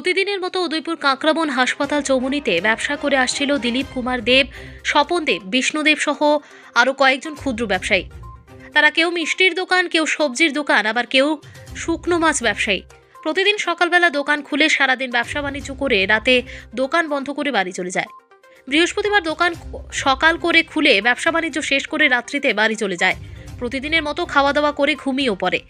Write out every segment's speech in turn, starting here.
প্রতিদিনের মতো উদয়পুর কাঁকড়াবন হাসপাতাল চৌমুনিতে ব্যবসা করে আসছিল দিলীপ কুমার দেব, স্বপন দেব বিষ্ণুদেব সহ আরও কয়েকজন ক্ষুদ্র ব্যবসায়ী। তারা কেউ মিষ্টির দোকান, কেউ সবজির দোকান, আবার কেউ শুকনো মাছ ব্যবসায়ী। প্রতিদিন সকালবেলা দোকান খুলে সারাদিন ব্যবসা বাণিজ্য করে রাতে দোকান বন্ধ করে বাড়ি চলে যায়। বৃহস্পতিবার দোকান সকাল করে খুলে ব্যবসা বাণিজ্য শেষ করে রাত্রিতে বাড়ি চলে যায়। প্রতিদিনের মতো খাওয়া দাওয়া করে ঘুমিয়েও পড়ে।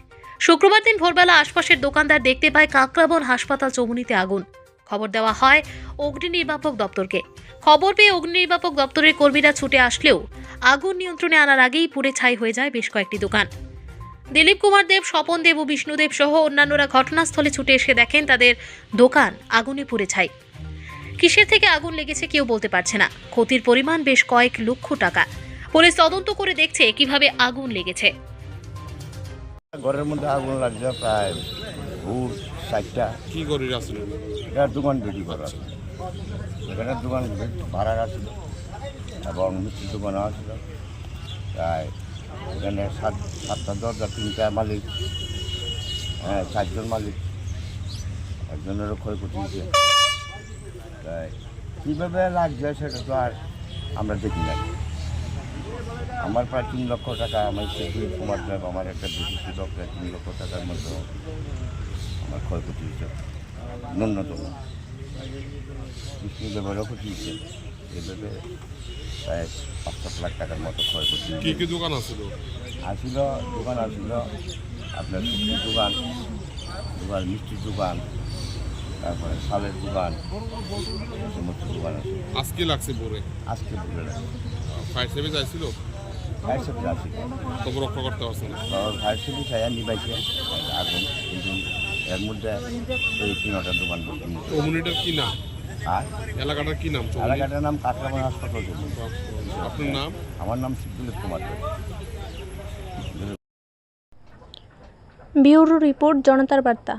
শুক্রবার দিন ভোরবেলা আশপাশের দোকানদার দেখতে পায় কাঁকড়াবন হাসপাতাল চৌমুনিতে আগুন। খবর দেওয়া হয় অগ্নি নির্বাপক দপ্তরকে। খবর পেয়ে অগ্নি নির্বাপক দপ্তরের কর্মীরা ছুটে আসলেও আগুন নিয়ন্ত্রণে আনার আগেই পুড়ে ছাই হয়ে যায় বেশ কয়েকটি দোকান। দিলীপ কুমার দেব, স্বপন দেব ও বিষ্ণুদেব সহ অন্যান্যরা ঘটনাস্থলে ছুটে এসে দেখেন তাদের দোকান আগুনে পুড়ে ছাই। কিসের থেকে আগুন লেগেছে কেউ বলতে পারছে না। ক্ষতির পরিমাণ বেশ কয়েক লক্ষ টাকা। পুলিশ তদন্ত করে দেখছে কীভাবে আগুন লেগেছে। ঘরের মধ্যে আগুন লাগছে প্রায় ভোর চারটা। কি করে আসলেন এটা দোকান বিক্রি করা এখানে দোকান ভাড়া আছিল এবং মিষ্টির দোকানও আছিল প্রায় এখানে সাত সাতটা দরজা তিনটা মালিক হ্যাঁ চারজন মালিক। একজনেরও ক্ষয়ক্ষতি হয়েছে। তাই কীভাবে লাগছে সেটা তো আর আমরা দেখি না। আমার প্রায় তিন লক্ষ টাকা আমার সেতুই কুমার দেব আমার একটা বিদেশি লোক প্রায় তিন লক্ষ টাকার মতো আমার ক্ষয়ক্ষতি হয়েছে। ন্যূনতম। বিষ্ণুদেবেরও ক্ষতি হয়েছে। এভাবে প্রায় পাঁচ সাত লাখ টাকার মতো ক্ষয়ক্ষতি কি দোকান আছিল আসিল দোকান আসিল আপনার সবজির দোকান দোকান মিষ্টির দোকান তারপরে শালের দোকান সমস্ত দোকান আছে। আজকে লাগছে পরে আজকে না ফায়ার সার্ভিস আইছিল ফায়ার সার্ভিস আসিল তবু রক্ষা করতে পারছে না। ফায়ার সার্ভিস আয়া নিবাইছে। আগুন কিন্তু এর মধ্যে এই দোকান কি নাম? আর? এলাকাটার কি নাম? এলাকাটার নাম হাসপাতাল। আপনার নাম? আমার নাম কুমার। দেব। রিপোর্ট জনতার বার্তা।